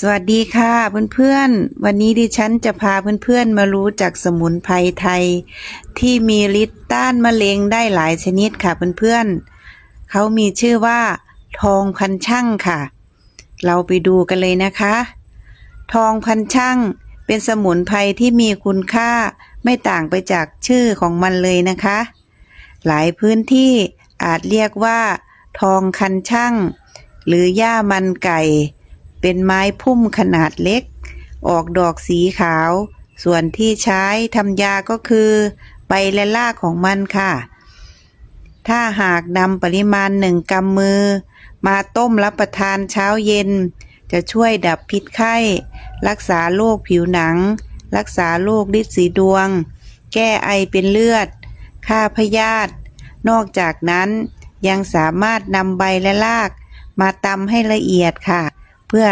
สวัสดีค่ะเพื่อนๆ วันนี้ดิฉันจะพาเพื่อนๆ มารู้จักสมุนไพรไทย ที่มีฤทธิ์ต้านมะเร็งได้หลายชนิดค่ะเพื่อนๆเขามีชื่อว่า ทองพันช่างค่ะ เราไปดูกันเลยนะคะ ทองพันช่างเป็นสมุนไพรที่มีคุณค่าไม่ต่างไปจากชื่อของมันเลยนะคะ หลายพื้นที่อาจเรียกว่า ทองคันช่างหรือหญ้ามันไก่ เป็นไม้พุ่มขนาดเล็ก ออกดอกสีขาว ส่วนที่ใช้ทำยาก็คือใบและรากของมันค่ะ ถ้าหากนำปริมาณหนึ่งกำมือ มาต้มรับประทานเช้าเย็น จะช่วยดับพิษไข้ รักษาโรคผิวหนัง รักษาโรคฤทธิ์สีดวง แก้ไอเป็นเลือดฆ่าพยาธินอกจากนั้นยังสามารถนำใบและรากมาตำให้ละเอียดค่ะ